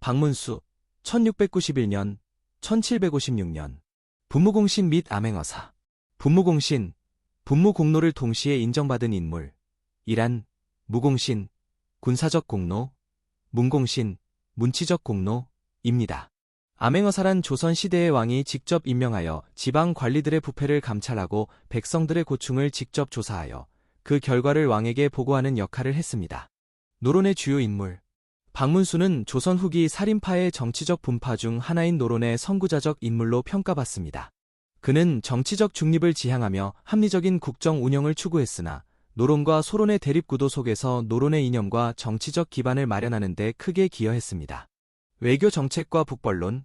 박문수 1691년 1756년. 분무공신 및 암행어사. 분무공신 분무공로를 동시에 인정받은 인물. 이란 무공신 군사적 공로. 문공신 문치적 공로입니다. 암행어사란 조선 시대의 왕이 직접 임명하여 지방 관리들의 부패를 감찰하고 백성들의 고충을 직접 조사하여 그 결과를 왕에게 보고하는 역할을 했습니다. 노론의 주요 인물 박문수는 조선 후기 살인파의 정치적 분파 중 하나인 노론의 선구자적 인물로 평가받습니다. 그는 정치적 중립을 지향하며 합리적인 국정 운영을 추구했으나 노론과 소론의 대립구도 속에서 노론의 이념과 정치적 기반을 마련하는 데 크게 기여했습니다. 외교 정책과 북벌론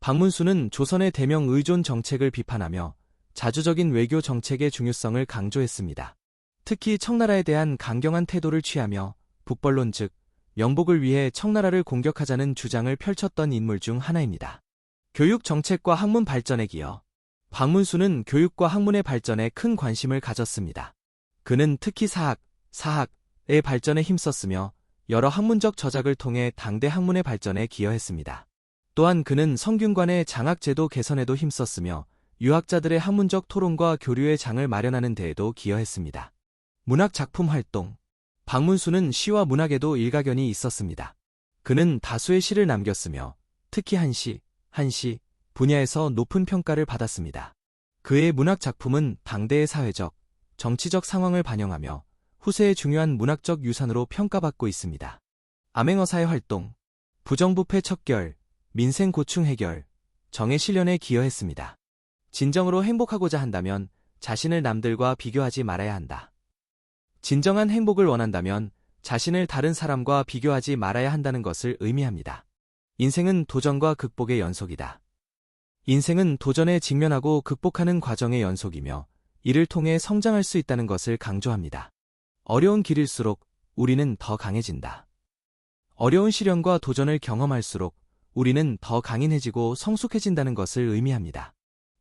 박문수는 조선의 대명 의존 정책을 비판하며 자주적인 외교 정책의 중요성을 강조했습니다. 특히 청나라에 대한 강경한 태도를 취하며 북벌론 즉 명복을 위해 청나라를 공격하자는 주장을 펼쳤던 인물 중 하나입니다. 교육 정책과 학문 발전에 기여 박문수는 교육과 학문의 발전에 큰 관심을 가졌습니다. 그는 특히 사학, 사학의 발전에 힘썼으며 여러 학문적 저작을 통해 당대 학문의 발전에 기여했습니다. 또한 그는 성균관의 장학제도 개선에도 힘썼으며 유학자들의 학문적 토론과 교류의 장을 마련하는 데에도 기여했습니다. 문학 작품 활동 박문수는 시와 문학에도 일가견이 있었습니다. 그는 다수의 시를 남겼으며 특히 한시, 한시 분야에서 높은 평가를 받았습니다. 그의 문학 작품은 당대의 사회적, 정치적 상황을 반영하며 후세의 중요한 문학적 유산으로 평가받고 있습니다. 암행어사의 활동, 부정부패 척결, 민생 고충 해결, 정의 실현에 기여했습니다. 진정으로 행복하고자 한다면 자신을 남들과 비교하지 말아야 한다. 진정한 행복을 원한다면 자신을 다른 사람과 비교하지 말아야 한다는 것을 의미합니다. 인생은 도전과 극복의 연속이다. 인생은 도전에 직면하고 극복하는 과정의 연속이며 이를 통해 성장할 수 있다는 것을 강조합니다. 어려운 길일수록 우리는 더 강해진다. 어려운 시련과 도전을 경험할수록 우리는 더 강인해지고 성숙해진다는 것을 의미합니다.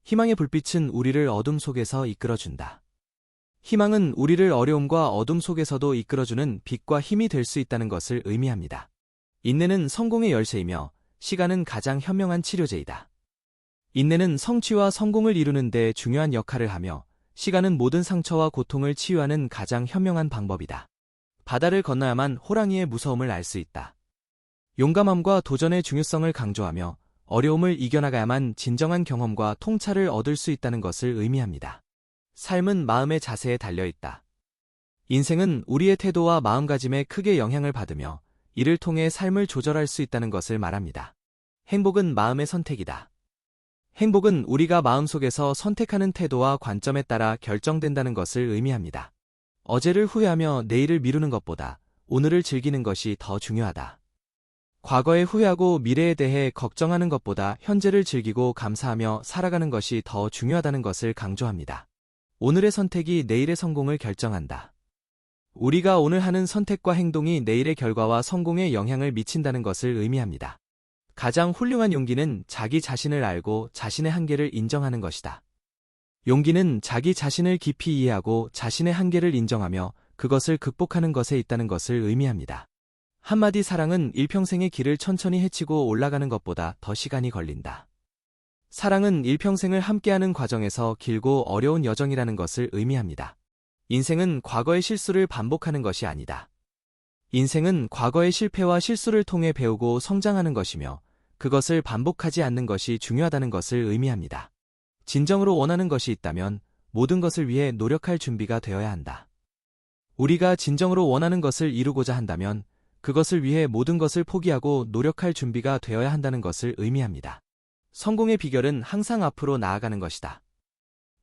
희망의 불빛은 우리를 어둠 속에서 이끌어준다. 희망은 우리를 어려움과 어둠 속에서도 이끌어주는 빛과 힘이 될 수 있다는 것을 의미합니다. 인내는 성공의 열쇠이며 시간은 가장 현명한 치료제이다. 인내는 성취와 성공을 이루는 데 중요한 역할을 하며 시간은 모든 상처와 고통을 치유하는 가장 현명한 방법이다. 바다를 건너야만 호랑이의 무서움을 알 수 있다. 용감함과 도전의 중요성을 강조하며 어려움을 이겨나가야만 진정한 경험과 통찰을 얻을 수 있다는 것을 의미합니다. 삶은 마음의 자세에 달려 있다. 인생은 우리의 태도와 마음가짐에 크게 영향을 받으며 이를 통해 삶을 조절할 수 있다는 것을 말합니다. 행복은 마음의 선택이다. 행복은 우리가 마음속에서 선택하는 태도와 관점에 따라 결정된다는 것을 의미합니다. 어제를 후회하며 내일을 미루는 것보다 오늘을 즐기는 것이 더 중요하다. 과거에 후회하고 미래에 대해 걱정하는 것보다 현재를 즐기고 감사하며 살아가는 것이 더 중요하다는 것을 강조합니다. 오늘의 선택이 내일의 성공을 결정한다. 우리가 오늘 하는 선택과 행동이 내일의 결과와 성공에 영향을 미친다는 것을 의미합니다. 가장 훌륭한 용기는 자기 자신을 알고 자신의 한계를 인정하는 것이다. 용기는 자기 자신을 깊이 이해하고 자신의 한계를 인정하며 그것을 극복하는 것에 있다는 것을 의미합니다. 한마디 사랑은 일평생의 길을 천천히 헤치고 올라가는 것보다 더 시간이 걸린다. 사랑은 일평생을 함께하는 과정에서 길고 어려운 여정이라는 것을 의미합니다. 인생은 과거의 실수를 반복하는 것이 아니다. 인생은 과거의 실패와 실수를 통해 배우고 성장하는 것이며 그것을 반복하지 않는 것이 중요하다는 것을 의미합니다. 진정으로 원하는 것이 있다면 모든 것을 위해 노력할 준비가 되어야 한다. 우리가 진정으로 원하는 것을 이루고자 한다면 그것을 위해 모든 것을 포기하고 노력할 준비가 되어야 한다는 것을 의미합니다. 성공의 비결은 항상 앞으로 나아가는 것이다.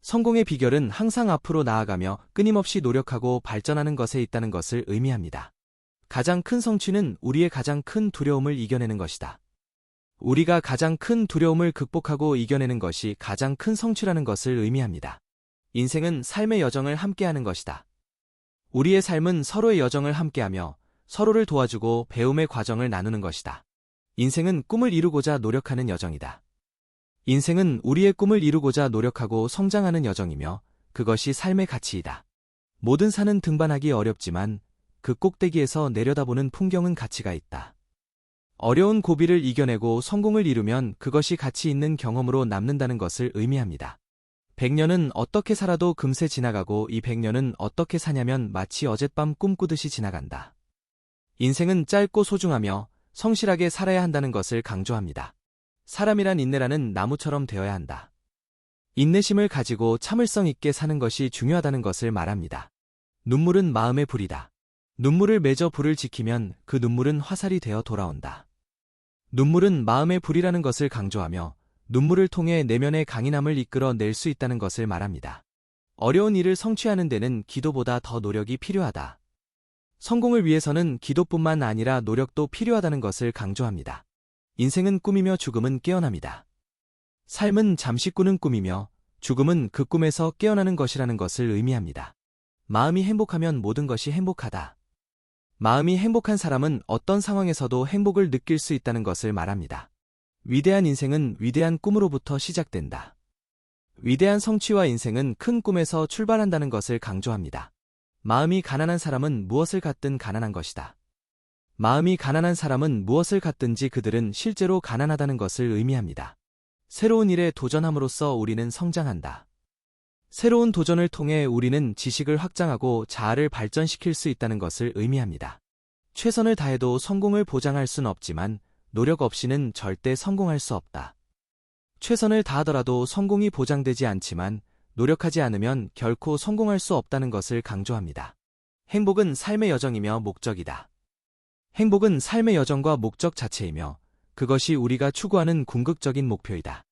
성공의 비결은 항상 앞으로 나아가며 끊임없이 노력하고 발전하는 것에 있다는 것을 의미합니다. 가장 큰 성취는 우리의 가장 큰 두려움을 이겨내는 것이다. 우리가 가장 큰 두려움을 극복하고 이겨내는 것이 가장 큰 성취라는 것을 의미합니다. 인생은 삶의 여정을 함께하는 것이다. 우리의 삶은 서로의 여정을 함께하며 서로를 도와주고 배움의 과정을 나누는 것이다. 인생은 꿈을 이루고자 노력하는 여정이다. 인생은 우리의 꿈을 이루고자 노력하고 성장하는 여정이며 그것이 삶의 가치이다. 모든 산은 등반하기 어렵지만 그 꼭대기에서 내려다보는 풍경은 가치가 있다. 어려운 고비를 이겨내고 성공을 이루면 그것이 가치 있는 경험으로 남는다는 것을 의미합니다. 100년은 어떻게 살아도 금세 지나가고 이 100년은 어떻게 사냐면 마치 어젯밤 꿈꾸듯이 지나간다. 인생은 짧고 소중하며 성실하게 살아야 한다는 것을 강조합니다. 사람이란 인내라는 나무처럼 되어야 한다. 인내심을 가지고 참을성 있게 사는 것이 중요하다는 것을 말합니다. 눈물은 마음의 불이다. 눈물을 맺어 불을 지키면 그 눈물은 화살이 되어 돌아온다. 눈물은 마음의 불이라는 것을 강조하며 눈물을 통해 내면의 강인함을 이끌어 낼 수 있다는 것을 말합니다. 어려운 일을 성취하는 데는 기도보다 더 노력이 필요하다. 성공을 위해서는 기도뿐만 아니라 노력도 필요하다는 것을 강조합니다. 인생은 꿈이며 죽음은 깨어납니다. 삶은 잠시 꾸는 꿈이며 죽음은 그 꿈에서 깨어나는 것이라는 것을 의미합니다. 마음이 행복하면 모든 것이 행복하다. 마음이 행복한 사람은 어떤 상황에서도 행복을 느낄 수 있다는 것을 말합니다. 위대한 인생은 위대한 꿈으로부터 시작된다. 위대한 성취와 인생은 큰 꿈에서 출발한다는 것을 강조합니다. 마음이 가난한 사람은 무엇을 갖든 가난한 것이다. 마음이 가난한 사람은 무엇을 갖든지 그들은 실제로 가난하다는 것을 의미합니다. 새로운 일에 도전함으로써 우리는 성장한다. 새로운 도전을 통해 우리는 지식을 확장하고 자아를 발전시킬 수 있다는 것을 의미합니다. 최선을 다해도 성공을 보장할 순 없지만 노력 없이는 절대 성공할 수 없다. 최선을 다하더라도 성공이 보장되지 않지만 노력하지 않으면 결코 성공할 수 없다는 것을 강조합니다. 행복은 삶의 여정이며 목적이다. 행복은 삶의 여정과 목적 자체이며 그것이 우리가 추구하는 궁극적인 목표이다.